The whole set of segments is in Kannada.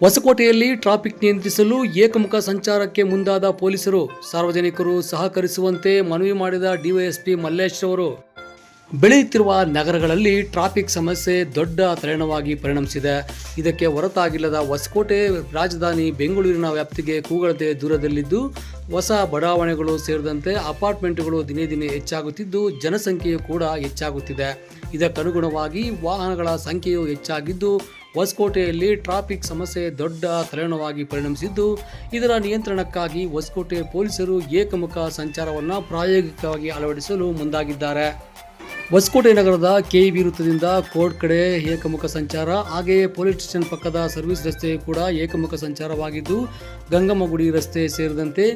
ಹೊಸಕೋಟೆಯಲ್ಲಿ ಟ್ರಾಫಿಕ್ ನಿಯಂತ್ರಿಸಲು ಏಕಮುಖ ಸಂಚಾರಕ್ಕೆ ಮುಂದಾದ ಪೊಲೀಸರು, ಸಾರ್ವಜನಿಕರು ಸಹಕರಿಸುವಂತೆ ಮನವಿ ಮಾಡಿದ ಡಿವೈಎಸ್ಪಿ ಮಲ್ಲೇಶ್ ಅವರು ಬೆಳೆಯುತ್ತಿರುವ ನಗರಗಳಲ್ಲಿ ಟ್ರಾಫಿಕ್ ಸಮಸ್ಯೆ ದೊಡ್ಡ ತರಣವಾಗಿ ಪರಿಣಮಿಸಿದೆ. ಇದಕ್ಕೆ ಹೊರತಾಗಿಲ್ಲದ ಹೊಸಕೋಟೆ ರಾಜಧಾನಿ ಬೆಂಗಳೂರಿನ ವ್ಯಾಪ್ತಿಗೆ ಕೂಗಳದೆ ದೂರದಲ್ಲಿದ್ದು, ಹೊಸ ಬಡಾವಣೆಗಳು ಸೇರಿದಂತೆ ಅಪಾರ್ಟ್ಮೆಂಟ್ಗಳು ದಿನೇ ದಿನೇ ಹೆಚ್ಚಾಗುತ್ತಿದ್ದು, ಜನಸಂಖ್ಯೆಯು ಕೂಡ ಹೆಚ್ಚಾಗುತ್ತಿದೆ. ಇದಕ್ಕನುಗುಣವಾಗಿ ವಾಹನಗಳ ಸಂಖ್ಯೆಯು ಹೆಚ್ಚಾಗಿದ್ದು ಹೊಸಕೋಟೆಯಲ್ಲಿ ಟ್ರಾಫಿಕ್ ಸಮಸ್ಯೆ ದೊಡ್ಡ ತಲೆನೋವಾಗಿ ಪರಿಣಮಿಸಿದ್ದು, ಇದರ ನಿಯಂತ್ರಣಕ್ಕಾಗಿ ಹೊಸಕೋಟೆ ಪೊಲೀಸರು ಏಕಮುಖ ಸಂಚಾರವನ್ನು ಪ್ರಾಯೋಗಿಕವಾಗಿ ಅಳವಡಿಸಲು ಮುಂದಾಗಿದ್ದಾರೆ. ಹೊಸಕೋಟೆ ನಗರದ ಕೆಇಬಿ ವೃತ್ತದಿಂದ ಕೋರ್ಟ್ ಕಡೆ ಏಕಮುಖ ಸಂಚಾರ, ಹಾಗೆಯೇ ಪೊಲೀಸ್ ಸ್ಟೇಷನ್ ಪಕ್ಕದ ಸರ್ವಿಸ್ ರಸ್ತೆಯೂ ಕೂಡ ಏಕಮುಖ ಸಂಚಾರವಾಗಿದ್ದು ಗಂಗಮ್ಮಗುಡಿ ರಸ್ತೆ ಸೇರಿದಂತೆ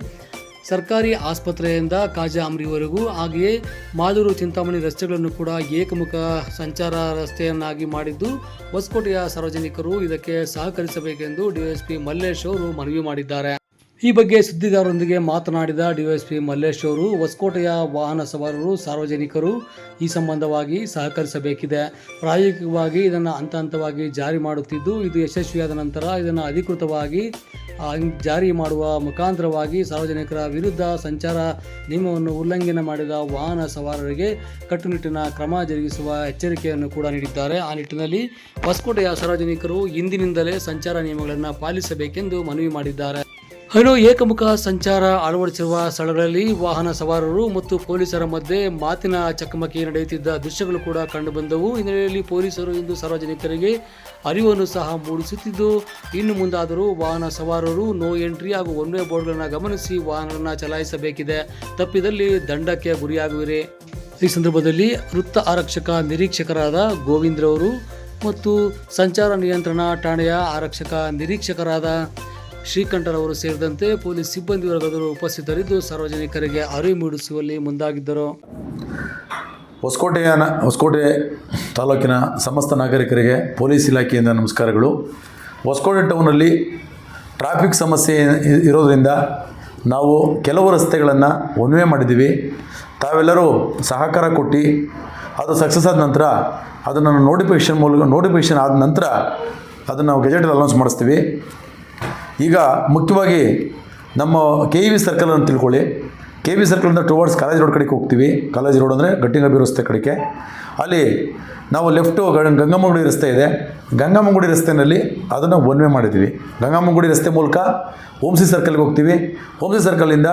ಸರ್ಕಾರಿ ಆಸ್ಪತ್ರೆಯಿಂದ ಕಾಜಾ ಅಮ್ರಿವರೆಗೂ ಹಾಗೆಯೇ ಮಾದೂರು ಚಿಂತಾಮಣಿ ರಸ್ತೆಗಳನ್ನು ಕೂಡ ಏಕಮುಖ ಸಂಚಾರ ರಸ್ತೆಯನ್ನಾಗಿ ಮಾಡಿದ್ದು, ಹೊಸಕೋಟೆಯ ಸಾರ್ವಜನಿಕರು ಇದಕ್ಕೆ ಸಹಕರಿಸಬೇಕೆಂದು ಡಿಎಸ್ಪಿ ಮಲ್ಲೇಶ್ ಅವರು ಮನವಿ ಮಾಡಿದ್ದಾರೆ. ಈ ಬಗ್ಗೆ ಸುದ್ದಿಗಾರರೊಂದಿಗೆ ಮಾತನಾಡಿದ ಡಿವೈಎಸ್ಪಿ ಮಲ್ಲೇಶ್ ಅವರು, ಹೊಸಕೋಟೆಯ ವಾಹನ ಸವಾರರು, ಸಾರ್ವಜನಿಕರು ಈ ಸಂಬಂಧವಾಗಿ ಸಹಕರಿಸಬೇಕಿದೆ. ಪ್ರಾಯೋಗಿಕವಾಗಿ ಇದನ್ನು ಹಂತ ಹಂತವಾಗಿ ಜಾರಿ ಮಾಡುತ್ತಿದ್ದು, ಇದು ಯಶಸ್ವಿಯಾದ ನಂತರ ಇದನ್ನು ಅಧಿಕೃತವಾಗಿ ಜಾರಿ ಮಾಡುವ ಮುಖಾಂತರವಾಗಿ ಸಾರ್ವಜನಿಕರ ವಿರುದ್ಧ ಸಂಚಾರ ನಿಯಮವನ್ನು ಉಲ್ಲಂಘನೆ ಮಾಡಿದ ವಾಹನ ಸವಾರರಿಗೆ ಕಟ್ಟುನಿಟ್ಟಿನ ಕ್ರಮ ಜರುಗಿಸುವ ಎಚ್ಚರಿಕೆಯನ್ನು ಕೂಡ ನೀಡಿದ್ದಾರೆ. ಆ ನಿಟ್ಟಿನಲ್ಲಿ ಹೊಸಕೋಟೆಯ ಸಾರ್ವಜನಿಕರು ಇಂದಿನಿಂದಲೇ ಸಂಚಾರ ನಿಯಮಗಳನ್ನು ಪಾಲಿಸಬೇಕೆಂದು ಮನವಿ ಮಾಡಿದ್ದಾರೆ. ಇನ್ನು ಏಕಮುಖ ಸಂಚಾರ ಅಳವಡಿಸಿರುವ ಸ್ಥಳಗಳಲ್ಲಿ ವಾಹನ ಸವಾರರು ಮತ್ತು ಪೊಲೀಸರ ಮಧ್ಯೆ ಮಾತಿನ ಚಕಮಕಿ ನಡೆಯುತ್ತಿದ್ದ ದೃಶ್ಯಗಳು ಕೂಡ ಕಂಡುಬಂದವು. ಹಿನ್ನೆಲೆಯಲ್ಲಿ ಪೊಲೀಸರು ಇಂದು ಸಾರ್ವಜನಿಕರಿಗೆ ಅರಿವನ್ನು ಸಹ ಮೂಡಿಸುತ್ತಿದ್ದು, ಇನ್ನು ಮುಂದಾದರೂ ವಾಹನ ಸವಾರರು ನೋ ಎಂಟ್ರಿ ಹಾಗೂ ಒನ್ ವೇ ಬೋರ್ಡ್ಗಳನ್ನು ಗಮನಿಸಿ ವಾಹನಗಳನ್ನು ಚಲಾಯಿಸಬೇಕಿದೆ. ತಪ್ಪಿದಲ್ಲಿ ದಂಡಕ್ಕೆ ಗುರಿಯಾಗುವಿರಿ. ಈ ಸಂದರ್ಭದಲ್ಲಿ ವೃತ್ತ ಆರಕ್ಷಕ ನಿರೀಕ್ಷಕರಾದ ಗೋವಿಂದ್ರವರು ಮತ್ತು ಸಂಚಾರ ನಿಯಂತ್ರಣ ಠಾಣೆಯ ಆರಕ್ಷಕ ನಿರೀಕ್ಷಕರಾದ ಶ್ರೀಕಂಠರವರು ಸೇರಿದಂತೆ ಪೊಲೀಸ್ ಸಿಬ್ಬಂದಿ ವರ್ಗದವರು ಉಪಸ್ಥಿತರಿದ್ದು ಸಾರ್ವಜನಿಕರಿಗೆ ಅರಿವು ಮೂಡಿಸುವಲ್ಲಿ ಮುಂದಾಗಿದ್ದರು. ಹೊಸಕೋಟೆಯ ಹೊಸಕೋಟೆ ತಾಲೂಕಿನ ಸಮಸ್ತ ನಾಗರಿಕರಿಗೆ ಪೊಲೀಸ್ ಇಲಾಖೆಯಿಂದ ನಮಸ್ಕಾರಗಳು. ಹೊಸಕೋಟೆ ಟೌನಲ್ಲಿ ಟ್ರಾಫಿಕ್ ಸಮಸ್ಯೆ ಇರೋದ್ರಿಂದ ನಾವು ಕೆಲವು ರಸ್ತೆಗಳನ್ನು ಒನ್ವೇ ಮಾಡಿದ್ದೀವಿ. ತಾವೆಲ್ಲರೂ ಸಹಕಾರ ಕೊಟ್ಟು ಅದು ಸಕ್ಸಸ್ ಆದ ನಂತರ ಅದನ್ನು ನೋಟಿಫಿಕೇಷನ್ ಮೂಲಕ, ನೋಟಿಫಿಕೇಷನ್ ಆದ ನಂತರ ಅದನ್ನು ನಾವು ಗೆಜೆಟಲ್ಲಿ ಅನೌನ್ಸ್ ಮಾಡಿಸ್ತೀವಿ. ಈಗ ಮುಖ್ಯವಾಗಿ ನಮ್ಮ ಕೆ ವಿ ಸರ್ಕಲ್ ಅಂತ ತಿಳ್ಕೊಳ್ಳಿ. ಕೆ ವಿ ಸರ್ಕಲಿಂದ ಟುವರ್ಡ್ಸ್ ಕಾಲೇಜ್ ರೋಡ್ ಕಡೆಗೆ ಹೋಗ್ತೀವಿ. ಕಾಲೇಜ್ ರೋಡ್ ಅಂದರೆ ಗಟ್ಟಿಗಬ್ಬಿ ರಸ್ತೆ ಕಡೆಗೆ. ಅಲ್ಲಿ ನಾವು ಲೆಫ್ಟು ಗಂಗಮ್ಮಗುಡಿ ರಸ್ತೆ ಇದೆ. ಗಂಗಮ್ಮಗುಡಿ ರಸ್ತೆಯಲ್ಲಿ ಅದನ್ನು ಒನ್ ವೇ ಮಾಡಿದ್ದೀವಿ ಗಂಗಮ್ಮಗುಡಿ ರಸ್ತೆ ಮೂಲಕ ಹೋಮ್ಸಿ ಸರ್ಕಲ್ಗೆ ಹೋಗ್ತೀವಿ. ಹೋಮ್ಸಿ ಸರ್ಕಲಿಂದ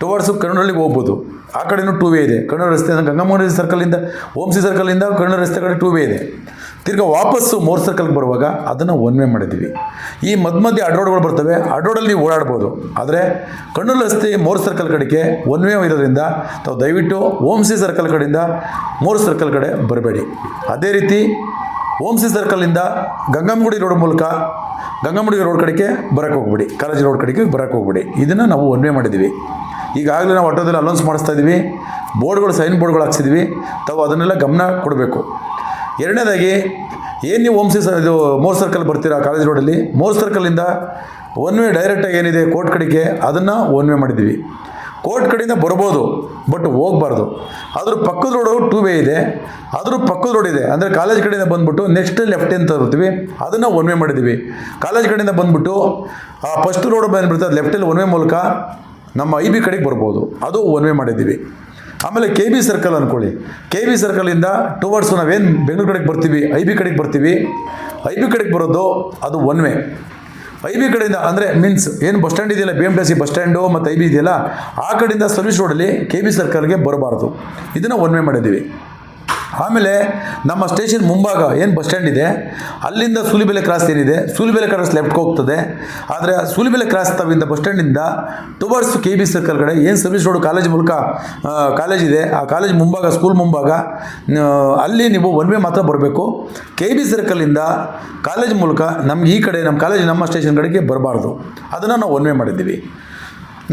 ಟುವರ್ಡ್ಸು ಕನ್ನಡಳ್ಳಿಗೆ ಹೋಗ್ಬೋದು. ಆ ಕಡೆಯೂ ಟೂ ವೇ ಇದೆ. ಕರ್ನೂರು ರಸ್ತೆ ಗಂಗಮ್ಮಗುಡಿ ಸರ್ಕಲಿಂದ ಹೋಮ್ಸಿ ಸರ್ಕಲಿಂದ ಕರ್ನೂರು ರಸ್ತೆ ಕಡೆ ಟೂ ವೇ ಇದೆ. ತಿರ್ಗಿ ವಾಪಸ್ಸು ಮೋರ್ ಸರ್ಕಲ್ಗೆ ಬರುವಾಗ ಅದನ್ನು ಒನ್ ವೇ ಮಾಡಿದ್ದೀವಿ. ಈ ಮಧ್ಯ ಮಧ್ಯೆ ಅಡ್ರೋಡ್ಗಳು ಬರ್ತವೆ. ಅಡ್ರೋಡಲ್ಲಿ ನೀವು ಓಡಾಡ್ಬೋದು. ಆದರೆ ಕಣ್ಣೂರು ರಸ್ತೆ ಮೋರ್ ಸರ್ಕಲ್ ಕಡೆಗೆ ಒನ್ ವೇ ಇರೋದ್ರಿಂದ ತಾವು ದಯವಿಟ್ಟು ಓಮ್ಸಿ ಸರ್ಕಲ್ ಕಡೆಯಿಂದ ಮೋರ್ ಸರ್ಕಲ್ ಕಡೆ ಬರಬೇಡಿ. ಅದೇ ರೀತಿ ಓಮ್ಸಿ ಸರ್ಕಲಿಂದ ಗಂಗಮ್ಮಗುಡಿ ರೋಡ್ ಮೂಲಕ ಗಂಗಮ್ಮಗುಡಿ ರೋಡ್ ಕಡೆಗೆ ಬರೋಕ್ಕೆ ಹೋಗ್ಬಿಡಿ. ಕಾಲೇಜ್ ರೋಡ್ ಕಡೆಗೆ ಬರೋಕ್ಕೆ ಹೋಗ್ಬಿಡಿ. ಇದನ್ನು ನಾವು ಒನ್ವೆ ಮಾಡಿದ್ದೀವಿ. ಈಗಾಗಲೇ ನಾವು ಆಟೋದಲ್ಲಿ ಅಲೌನ್ಸ್ ಮಾಡಿಸ್ತಾ ಇದ್ದೀವಿ. ಬೋರ್ಡ್ಗಳು ಸೈನ್ ಬೋರ್ಡ್ಗಳು ಹಾಕ್ಸಿದ್ವಿ ತಾವು ಅದನ್ನೆಲ್ಲ ಗಮನ ಕೊಡಬೇಕು. ಎರಡನೇದಾಗಿ, ಏನು ನೀವು ಓಮ್ಸಿ ಸ ಇದು ಮೋರ್ ಸರ್ಕಲ್ ಬರ್ತೀರಾ ಕಾಲೇಜ್ ರೋಡಲ್ಲಿ? ಮೋರ್ ಸರ್ಕಲಿಂದ ಒನ್ ವೇ ಡೈರೆಕ್ಟಾಗಿ ಏನಿದೆ ಕೋರ್ಟ್ ಕಡೆಗೆ ಅದನ್ನು ಒನ್ ವೇ ಮಾಡಿದ್ದೀವಿ. ಕೋರ್ಟ್ ಕಡೆಯಿಂದ ಬರ್ಬೋದು, ಬಟ್ ಹೋಗ್ಬಾರ್ದು. ಅದ್ರ ಪಕ್ಕದ ರೋಡು ಟೂ ವೇ ಇದೆ. ಅದ್ರ ಪಕ್ಕದ ರೋಡ್ ಇದೆ. ಅಂದರೆ ಕಾಲೇಜ್ ಕಡೆಯಿಂದ ಬಂದ್ಬಿಟ್ಟು ನೆಕ್ಸ್ಟ್ ಲೆಫ್ಟ್ ಅಂತ ತರ್ತೀವಿ ಅದನ್ನು ಒನ್ ವೇ ಮಾಡಿದ್ದೀವಿ. ಕಾಲೇಜ್ ಕಡೆಯಿಂದ ಬಂದ್ಬಿಟ್ಟು, ಆ ಫಸ್ಟ್ ರೋಡ್ ಬಂದ್ಬಿಡ್ತದೆ ಲೆಫ್ಟಲ್ಲಿ ಒನ್ ವೇ ಮೂಲಕ ನಮ್ಮ ಐ ಬಿ ಕಡೆಗೆ ಬರ್ಬೋದು. ಅದು ಒನ್ ವೇ ಮಾಡಿದ್ದೀವಿ. ಆಮೇಲೆ ಕೆ ಬಿ ಸರ್ಕಲ್ ಅಂದ್ಕೊಳ್ಳಿ ಕೆ ಬಿ ಸರ್ಕಲಿಂದ ಟುವರ್ಡ್ಸ್ ನಾವೇನು ಬೆಂಗಳೂರು ಕಡೆಗೆ ಬರ್ತೀವಿ ಐ ಬಿ ಕಡೆಗೆ ಬರ್ತೀವಿ. ಐ ಬಿ ಕಡೆಗೆ ಬರೋದು ಅದು ಒನ್ ವೇ ಐ ಬಿ ಕಡೆಯಿಂದ ಅಂದರೆ ಮೀನ್ಸ್ ಏನು ಬಸ್ ಸ್ಟ್ಯಾಂಡ್ ಇದೆಯಲ್ಲ B M T C bus stand ಮತ್ತು ಐ ಬಿ ಇದೆಯಲ್ಲ, ಆ ಕಡೆಯಿಂದ ಸರ್ವಿಸ್ ರೋಡಲ್ಲಿ ಕೆ ಬಿ ಸರ್ಕಲ್ಗೆ ಬರಬಾರ್ದು. ಇದನ್ನು ಒನ್ ವೇ ಮಾಡಿದ್ದೀವಿ. ಆಮೇಲೆ ನಮ್ಮ ಸ್ಟೇಷನ್ ಮುಂಭಾಗ ಏನು ಬಸ್ ಸ್ಟ್ಯಾಂಡ್ ಇದೆ, ಅಲ್ಲಿಂದ ಸೂಲಿಬೆಲೆ ಕ್ರಾಸ್ ಏನಿದೆ, ಸೂಲಿಬೆಲೆ ಕ್ರಾಸ್ ಲೆಫ್ಟ್ಗೆ ಹೋಗ್ತದೆ. ಆದರೆ ಸೂಲಿಬೆಲೆ ಕ್ರಾಸ್ ತವಿಂದ ಬಸ್ ಸ್ಟ್ಯಾಂಡಿಂದ ಟುವರ್ಡ್ಸ್ ಕೆ ಬಿ ಸರ್ಕಲ್ ಕಡೆ ಏನು ಸರ್ವಿಸ್ ರೋಡ್ ಕಾಲೇಜ್ ಮೂಲಕ ಕಾಲೇಜ್ ಇದೆ, ಆ ಕಾಲೇಜ್ ಮುಂಭಾಗ ಸ್ಕೂಲ್ ಮುಂಭಾಗ ಅಲ್ಲಿ ನೀವು ಒನ್ ವೇ ಮಾತ್ರ ಬರಬೇಕು. ಕೆ ಬಿ ಸರ್ಕಲಿಂದ ಕಾಲೇಜ್ ಮೂಲಕ ನಮ್ಗೆ ಈ ಕಡೆ ನಮ್ಮ ಕಾಲೇಜ್ ನಮ್ಮ ಸ್ಟೇಷನ್ ಕಡೆಗೆ ಬರಬಾರ್ದು. ಅದನ್ನು ನಾವು ಒನ್ ವೇ ಮಾಡಿದ್ದೀವಿ.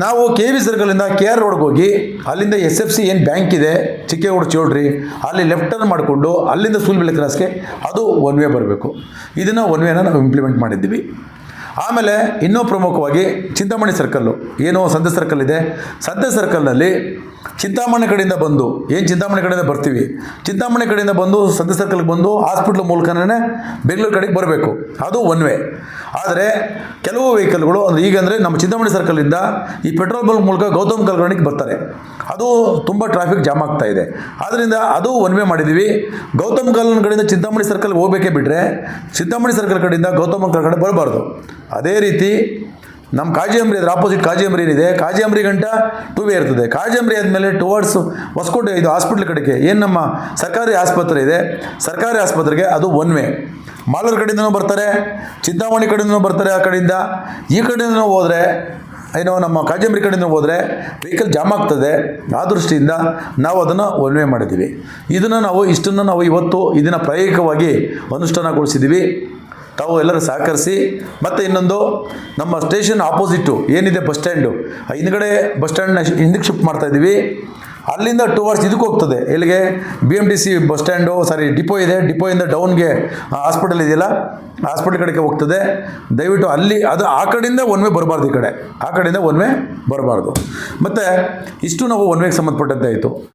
ನಾವು ಕೆ ವಿ ಸರ್ಕಲಿಂದ ಕೆ ಆರ್ ರೋಡ್ಗೆ ಹೋಗಿ, ಅಲ್ಲಿಂದ ಎಸ್ ಎಫ್ ಸಿ ಏನು ಬ್ಯಾಂಕ್ ಇದೆ, ಚಿಕ್ಕೇಗೌಡ ಚೌಡ್ರಿ ಅಲ್ಲಿ ಲೆಫ್ಟ್ ಟರ್ನ್ ಮಾಡಿಕೊಂಡು ಅಲ್ಲಿಂದ ಸೂಲ್ಬೆಲೆ ಕ್ರಾಸ್ಗೆ ಅದು ಒನ್ ವೇ ಬರಬೇಕು. ಇದನ್ನು ಒನ್ ವೇನ ನಾವು ಇಂಪ್ಲಿಮೆಂಟ್ ಮಾಡಿದ್ದೀವಿ. ಆಮೇಲೆ ಇನ್ನೂ ಪ್ರಮುಖವಾಗಿ ಚಿಂತಾಮಣಿ ಸರ್ಕಲ್ಲು ಏನು ಸಂತೆ ಸರ್ಕಲ್ ಇದೆ. ಸಂತೆ ಸರ್ಕಲ್ನಲ್ಲಿ ಚಿಂತಾಮಣಿ ಕಡೆಯಿಂದ ಬಂದು, ಏನು ಚಿಂತಾಮಣಿ ಕಡೆಯಿಂದ ಬರ್ತೀವಿ? ಚಿಂತಾಮಣಿ ಕಡೆಯಿಂದ ಬಂದು ಸಂತೆ ಸರ್ಕಲ್ಗೆ ಬಂದು ಹಾಸ್ಪಿಟ್ಲ್ ಮೂಲಕನೇ ಬೆಂಗಳೂರು ಕಡೆಗೆ ಬರಬೇಕು. ಅದು ಒನ್ ವೇ ಆದರೆ ಕೆಲವು ವೆಹಿಕಲ್ಗಳು ಅಂದರೆ ಈಗ ಅಂದರೆ ನಮ್ಮ ಚಿಂತಾಮಣಿ ಸರ್ಕಲಿಂದ ಈ ಪೆಟ್ರೋಲ್ ಬಂಕ್ ಮೂಲಕ ಗೌತಮ್ ಕಲ್ಗಣಿಗೆ ಬರ್ತಾರೆ. ಅದು ತುಂಬ ಟ್ರಾಫಿಕ್ ಜಾಮ್ ಆಗ್ತಾ ಇದೆ. ಆದ್ದರಿಂದ ಅದು ಒನ್ ವೇ ಮಾಡಿದ್ದೀವಿ ಗೌತಮ್ ಕಲ್ಗಣ ಕಡೆಯಿಂದ ಚಿಂತಾಮಣಿ ಸರ್ಕಲ್ಗೆ ಹೋಗಬೇಕೇ ಬಿಟ್ಟರೆ ಚಿಂತಾಮಣಿ ಸರ್ಕಲ್ ಕಡೆಯಿಂದ ಗೌತಮ್ ಕಡೆ ಬರಬಾರ್ದು. ಅದೇ ರೀತಿ ನಮ್ಮ ಕಾಜಿಯಂಬ್ರಿ ಅದ್ರ ಆಪೋಸಿಟ್ ಕಾಜಿಯಂಬ್ರಿ ಏನಿದೆ? ಕಾಜಿಯಂಬ್ರಿ ಗಂಟ ಟೂ ವೇ ಇರ್ತದೆ. ಕಾಜಿಯಂಬ್ರಿ ಆದಮೇಲೆ ಟುವರ್ಡ್ಸ್ ಹೊಸಕೋಟೆ, ಇದು ಹಾಸ್ಪಿಟ್ಲ್ ಕಡೆಗೆ. ಏನು ನಮ್ಮ ಸರ್ಕಾರಿ ಆಸ್ಪತ್ರೆ ಇದೆ? ಸರ್ಕಾರಿ ಆಸ್ಪತ್ರೆಗೆ ಅದು ಒನ್ ವೇ ಮಾಲೂರು ಕಡೆಯಿಂದನೂ ಬರ್ತಾರೆ, ಚಿಂತಾಮಣಿ ಕಡೆಯಿಂದನೂ ಬರ್ತಾರೆ ಆ ಕಡೆಯಿಂದ. ಈ ಕಡೆಯಿಂದನೂ ಹೋದರೆ ಏನೋ ನಮ್ಮ ಕಾಜಂಬರಿ ಕಡೆಯಿಂದ ಹೋದರೆ ವೆಹಿಕಲ್ ಜಾಮ್ ಆಗ್ತದೆ. ಆ ದೃಷ್ಟಿಯಿಂದ ನಾವು ಅದನ್ನು ಒಲ್ವೆ ಮಾಡಿದ್ದೀವಿ. ಇದನ್ನು ನಾವು ಇಷ್ಟನ್ನು ನಾವು ಇವತ್ತು ಇದನ್ನು ಪ್ರಾಯೋಗಿಕವಾಗಿ ಅನುಷ್ಠಾನಗೊಳಿಸಿದ್ದೀವಿ. ತಾವು ಎಲ್ಲರೂ ಸಹಕರಿಸಿ, ಮತ್ತು ಇನ್ನೊಂದು ನಮ್ಮ ಸ್ಟೇಷನ್ ಆಪೋಸಿಟ್ಟು ಏನಿದೆ ಬಸ್ ಸ್ಟ್ಯಾಂಡು ಹಿಂದ್ಗಡೆ ಬಸ್ ಸ್ಟ್ಯಾಂಡ್ನ ಹಿಂದಕ್ಕೆ ಶಿಫ್ಟ್ ಮಾಡ್ತಾ ಇದ್ದೀವಿ ಟೂ ಅವರ್ಸ್ ಇದಕ್ಕೆ ಹೋಗ್ತದೆ. ಎಲ್ಲಿಗೆ? B M T C bus stand sorry depot ಇದೆ. ಡಿಪೋಯಿಂದ ಡೌನ್ಗೆ ಹಾಸ್ಪಿಟಲ್ ಇದೆಯಲ್ಲ? ಹಾಸ್ಪಿಟಲ್ ಕಡೆಗೆ ಹೋಗ್ತದೆ. ದಯವಿಟ್ಟು ಅಲ್ಲಿ, ಅದು ಆ ಕಡೆಯಿಂದ ಒನ್ ವೇ ಬರಬಾರ್ದು ಈ ಕಡೆ. ಆ ಕಡೆಯಿಂದ ಒನ್ ವೇ ಬರಬಾರ್ದು. ಮತ್ತು, ಇಷ್ಟು ನಾವು ಒನ್ ವೇಗೆ ಸಂಬಂಧಪಟ್ಟಂತೆ ಆಯಿತು.